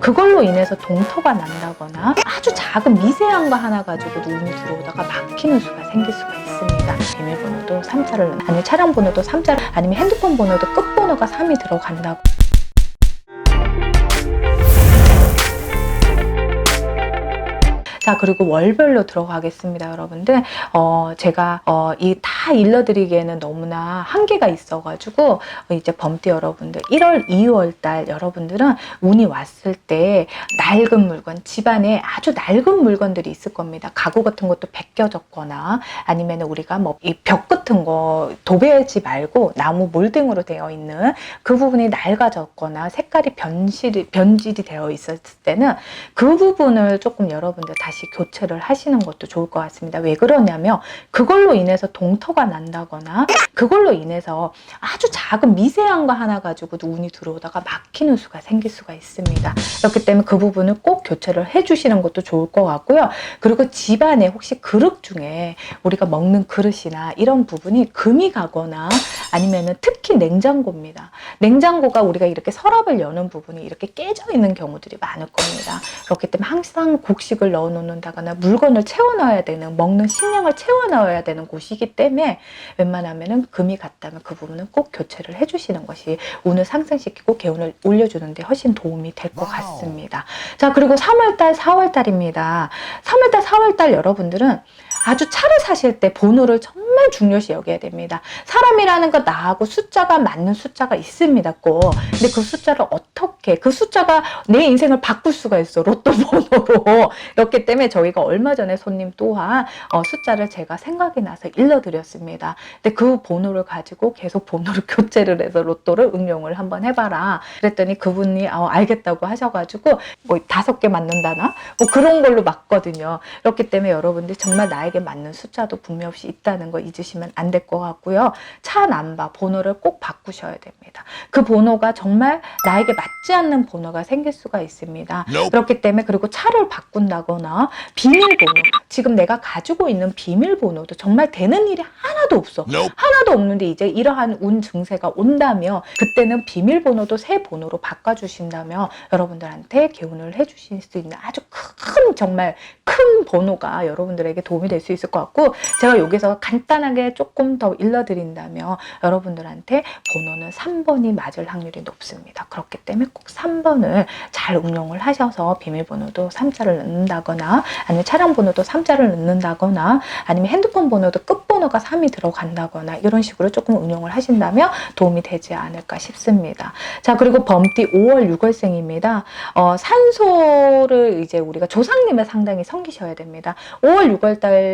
그걸로 인해서 동터가 난다거나 아주 작은 미세한 거 하나 가지고도 운이 들어오다가 막히는 수가 생길 수가 있습니다. 비밀번호도 3자를 아니면 차량 번호도 3자를 아니면 핸드폰 번호도 끝번호가 3이 들어간다고 자 그리고 월별로 들어가겠습니다 여러분들. 어 제가 어 이 다 일러드리기에는 너무나 한계가 있어가지고 어, 이제 범띠 여러분들 1월 2월 달 여러분들은 운이 왔을 때 낡은 물건 집안에 아주 낡은 물건들이 있을 겁니다. 가구 같은 것도 벗겨졌거나 아니면 우리가 뭐 이 벽 같은 거 도배하지 말고 나무 몰딩으로 되어 있는 그 부분이 낡아졌거나 색깔이 변실이 변질이 되어 있었을 때는 그 부분을 조금 여러분들 다시 교체를 하시는 것도 좋을 것 같습니다. 왜 그러냐면 그걸로 인해서 동터가 난다거나 그걸로 인해서 아주 작은 미세한 거 하나 가지고도 운이 들어오다가 막히는 수가 생길 수가 있습니다. 그렇기 때문에 그 부분을 꼭 교체를 해주시는 것도 좋을 것 같고요. 그리고 집안에 혹시 그릇 중에 우리가 먹는 그릇이나 이런 부분이 금이 가거나 아니면은 특히 냉장고입니다. 냉장고가 우리가 이렇게 서랍을 여는 부분이 이렇게 깨져 있는 경우들이 많을 겁니다. 그렇기 때문에 항상 곡식을 넣어 놓 는다거나 물건을 채워 넣어야 되는 먹는 식량을 채워 넣어야 되는 곳이기 때문에 웬만하면은 금이 갔다면 그 부분은 꼭 교체를 해 주시는 것이 운을 상승시키고 개운을 올려주는데 훨씬 도움이 될 것. 같습니다. 자, 그리고 3월달, 4월달입니다. 3월달, 4월달 여러분들은 아주 차를 사실 때 번호를 정말 중요시 여겨야 됩니다. 사람이라는 건 나하고 숫자가 맞는 숫자가 있습니다. 꼭. 근데 그 숫자를 어떻게, 그 숫자가 내 인생을 바꿀 수가 있어. 로또 번호로. 그렇기 때문에 저희가 얼마 전에 손님 또한 어, 숫자를 제가 생각이 나서 일러드렸습니다. 근데 그 번호를 가지고 계속 번호를 교체를 해서 로또를 응용을 한번 해봐라. 그랬더니 그분이 어, 알겠다고 하셔가지고 뭐 다섯 개 맞는다나? 뭐 그런 걸로 맞거든요. 그렇기 때문에 여러분들 정말 나 에게 맞는 숫자도 분명히 있다는 거 잊으시면 안 될 것 같고요. 차 남바 번호를 꼭 바꾸셔야 됩니다. 그 번호가 정말 나에게 맞지 않는 번호가 생길 수가 있습니다. Nope. 그렇기 때문에 그리고 차를 바꾼다거나 비밀번호 지금 내가 가지고 있는 비밀번호도 정말 되는 일이 하나도 없어. Nope. 하나도 없는데 이제 이러한 운 증세가 온다면 그때는 비밀번호도 새 번호로 바꿔주신다면 여러분들한테 개운을 해주실 수 있는 아주 큰 정말 큰 번호가 여러분들에게 도움이 될수 있을 것 같고 제가 여기서 간단하게 조금 더 일러드린다면 여러분들한테 번호는 3번이 맞을 확률이 높습니다. 그렇기 때문에 꼭 3번을 잘 응용을 하셔서 비밀번호도 3자를 넣는다거나 아니면 차량 번호도 3자를 넣는다거나 아니면 핸드폰 번호도 끝번호가 3이 들어간다거나 이런 식으로 조금 응용을 하신다면 도움이 되지 않을까 싶습니다. 자 그리고 범띠 5월 6월생입니다. 어, 산소를 이제 우리가 조상님을 상당히 섬기셔야 됩니다. 5월 6월 달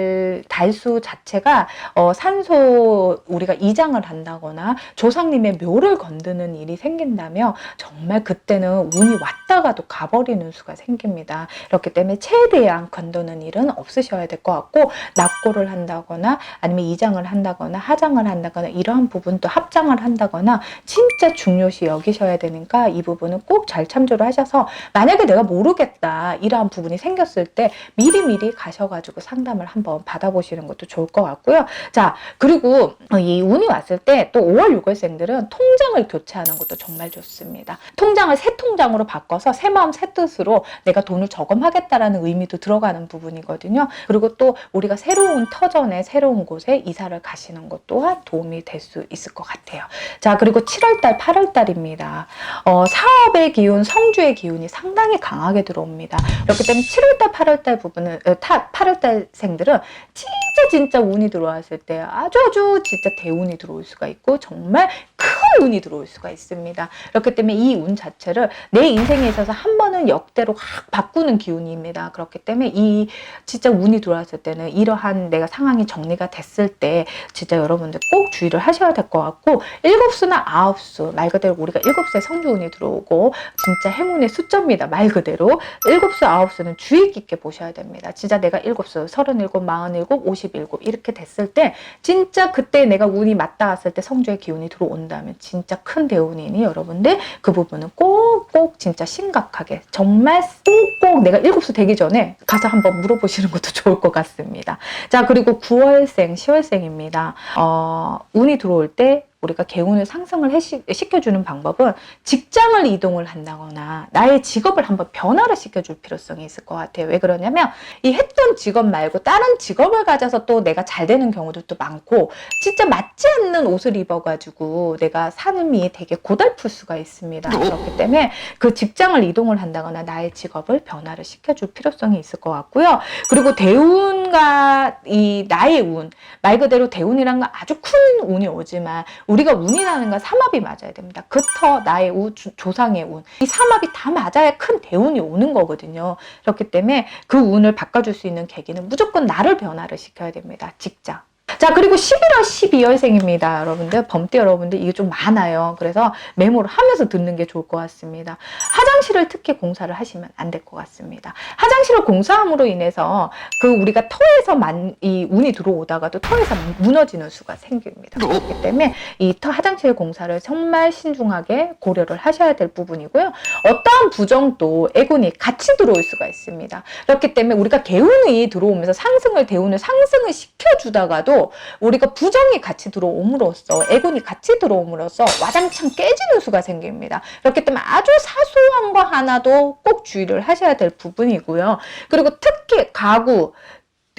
달수 자체가 어, 산소 우리가 이장을 한다거나 조상님의 묘를 건드는 일이 생긴다면 정말 그때는 운이 왔다가도 가버리는 수가 생깁니다. 그렇기 때문에 최대한 건드는 일은 없으셔야 될 것 같고 납고를 한다거나 아니면 이장을 한다거나 하장을 한다거나 이러한 부분도 합장을 한다거나 진짜 중요시 여기셔야 되니까 이 부분은 꼭 잘 참조를 하셔서 만약에 내가 모르겠다 이러한 부분이 생겼을 때 미리미리 가셔가지고 상담을 한번 받아보시는 것도 좋을 것 같고요. 자 그리고 어, 이 운이 왔을 때 또 5월 6월생들은 통장을 교체하는 것도 정말 좋습니다. 통장을 새 통장으로 바꿔서 새 마음 새 뜻으로 내가 돈을 저금하겠다라는 의미도 들어가는 부분이거든요. 그리고 또 우리가 새로운 터전에 새로운 곳에 이사를 가시는 것 또한 도움이 될 수 있을 것 같아요. 자 그리고 7월달 8월달입니다. 어, 사업의 기운, 성주의 기운이 상당히 강하게 들어옵니다. 그렇기 때문에 7월달, 8월달 부분은, 어, 타, 8월달생들은 진짜 진짜 운이 들어왔을 때 아주 아주 진짜 대운이 들어올 수가 있고 정말 큰 운이 들어올 수가 있습니다. 그렇기 때문에 이 운 자체를 내 인생에 있어서 한 번은 역대로 확 바꾸는 기운입니다. 그렇기 때문에 이 진짜 운이 들어왔을 때는 이러한 내가 상황이 정리가 됐을 때 진짜 여러분들 꼭 주의를 하셔야 될 것 같고 일곱 수나 아홉 수 말 그대로 우리가 일곱 수에 성주운이 들어오고 진짜 행운의 숫자입니다. 말 그대로 일곱 수 아홉 수는 주의 깊게 보셔야 됩니다. 진짜 내가 일곱 수 서른일곱 마흔일곱 오십일곱 이렇게 됐을 때 진짜 그때 내가 운이 맞닿았을 때 성주의 기운이 들어온다 면 진짜 큰 대운이니 여러분들 그 부분은 꼭꼭 진짜 심각하게 정말 꼭꼭 내가 일곱 수 되기 전에 가서 한번 물어보시는 것도 좋을 것 같습니다. 자 그리고 9월생, 10월생입니다. 어, 운이 들어올 때 우리가 개운을 상승을 해시, 시켜주는 방법은 직장을 이동을 한다거나 나의 직업을 한번 변화를 시켜줄 필요성이 있을 것 같아요. 왜 그러냐면 이 했던 직업 말고 다른 직업을 가져서 또 내가 잘 되는 경우들도 많고 진짜 맞지 않는 옷을 입어가지고 내가 삶이 되게 고달플 수가 있습니다. 그렇기 때문에 그 직장을 이동을 한다거나 나의 직업을 변화를 시켜줄 필요성이 있을 것 같고요. 그리고 대운 과 이 나의 운, 말 그대로 대운이란 건 아주 큰 운이 오지만 우리가 운이라는 건 삼합이 맞아야 됩니다. 그터 나의 운, 조- 조상의 운. 이 삼합이 다 맞아야 큰 대운이 오는 거거든요. 그렇기 때문에 그 운을 바꿔줄 수 있는 계기는 무조건 나를 변화를 시켜야 됩니다. 직장. 자, 그리고 11월 12월생입니다. 여러분들, 범띠 여러분들, 이게 좀 많아요. 그래서 메모를 하면서 듣는 게 좋을 것 같습니다. 화장실을 특히 공사를 하시면 안 될 것 같습니다. 화장실을 공사함으로 인해서 그 우리가 터에서 만, 이 운이 들어오다가도 터에서 무너지는 수가 생깁니다. 그렇기 때문에 이 터 화장실 공사를 정말 신중하게 고려를 하셔야 될 부분이고요. 어떠한 부정도 애군이 같이 들어올 수가 있습니다. 그렇기 때문에 우리가 개운이 들어오면서 상승을 대운을 상승을 시켜주다가도 우리가 부정이 같이 들어옴으로써 애군이 같이 들어옴으로써 와장창 깨지는 수가 생깁니다. 그렇기 때문에 아주 사소한 거 하나도 꼭 주의를 하셔야 될 부분이고요. 그리고 특히 가구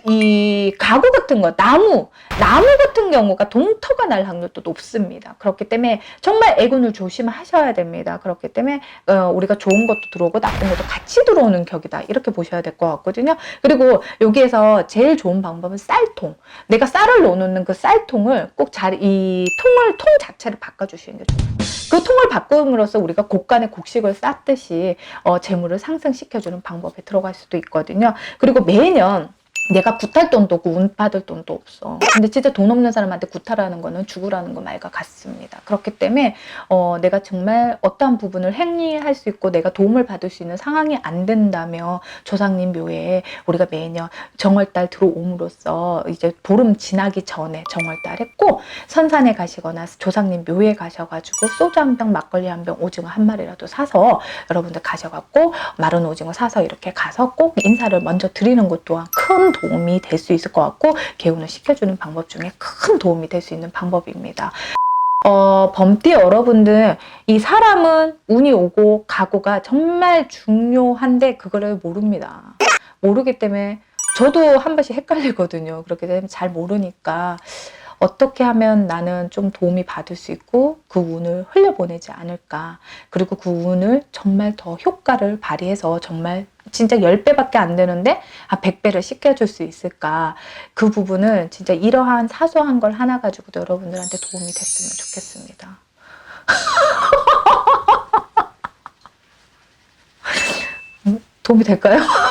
이 가구 같은 거, 나무, 나무 같은 경우가 동터가 날 확률도 높습니다. 그렇기 때문에 정말 애군을 조심하셔야 됩니다. 그렇기 때문에 어, 우리가 좋은 것도 들어오고 나쁜 것도 같이 들어오는 격이다. 이렇게 보셔야 될 것 같거든요. 그리고 여기에서 제일 좋은 방법은 쌀통. 내가 쌀을 넣어놓는 그 쌀통을 꼭 잘 이 통을 통 자체를 바꿔주시는 게 좋아요. 그 통을 바꿈으로써 우리가 곡간에 곡식을 쌓듯이 어, 재물을 상승시켜주는 방법에 들어갈 수도 있거든요. 그리고 매년 내가 구탈 돈도 없고 운 받을 돈도 없어. 근데 진짜 돈 없는 사람한테 구타라는 거는 죽으라는 거 말과 같습니다. 그렇기 때문에 어, 내가 정말 어떠한 부분을 행리할 수 있고 내가 도움을 받을 수 있는 상황이 안 된다며 조상님 묘에 우리가 매년 정월달 들어옴으로써 이제 보름 지나기 전에 정월달에 꼭 선산에 가시거나 조상님 묘에 가셔가지고 소주 한 병, 막걸리 한 병, 오징어 한 마리라도 사서 여러분들 가셔갖고 마른 오징어 사서 이렇게 가서 꼭 인사를 먼저 드리는 것 또한 큰 도움이 될 수 있을 것 같고 개운을 시켜주는 방법 중에 큰 도움이 될 수 있는 방법입니다. 어, 범띠 여러분들, 이 사람은 운이 오고 가고가 정말 중요한데 그거를 모릅니다. 모르기 때문에 저도 한 번씩 헷갈리거든요. 그렇게 되면 잘 모르니까 어떻게 하면 나는 좀 도움이 받을 수 있고 그 운을 흘려보내지 않을까. 그리고 그 운을 정말 더 효과를 발휘해서 정말 진짜 10배밖에 안 되는데 아 100배를 시켜줄 수 있을까. 그 부분은 진짜 이러한 사소한 걸 하나 가지고도 여러분들한테 도움이 됐으면 좋겠습니다. 음, 도움이 될까요?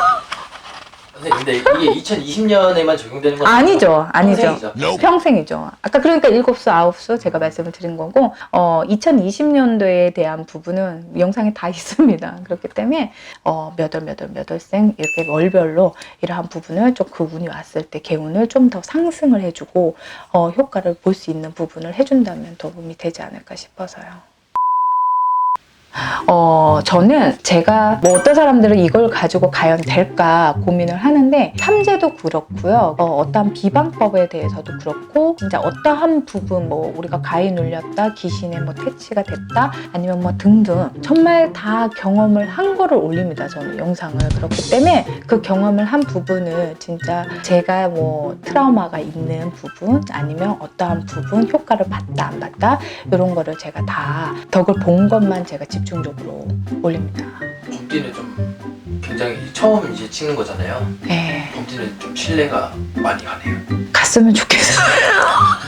근데 이게 2020년에만 적용되는 건 아니죠. 아니죠. 평생이죠. 평생이죠. 아까 그러니까 일곱 수, 아홉 수 제가 말씀을 드린 거고, 어, 2020년도에 대한 부분은 영상에 다 있습니다. 그렇기 때문에, 어, 몇월, 몇월, 몇월생, 이렇게 월별로 이러한 부분을 좀 그 운이 왔을 때 개운을 좀 더 상승을 해주고, 어, 효과를 볼 수 있는 부분을 해준다면 도움이 되지 않을까 싶어서요. 어, 저는 제가 뭐 어떤 사람들은 이걸 가지고 과연 될까 고민을 하는데 삼재도 그렇고요. 어, 떠한 비방법에 대해서도 그렇고 진짜 어떠한 부분 뭐 우리가 가위 눌렸다, 귀신의 뭐 퇴치가 됐다, 아니면 뭐 등등 정말 다 경험을 한 거를 올립니다. 저는 영상을 그렇기 때문에 그 경험을 한 부분을 진짜 제가 뭐 트라우마가 있는 부분 아니면 어떠한 부분 효과를 봤다 안 봤다 이런 거를 제가 다 덕을 본 것만 제가 집 중적으로 올립니다. 범띠는 좀 굉장히 처음 이제 찍는 거잖아요. 네, 범띠는 좀 신뢰가 많이 가네요. 갔으면 좋겠어요.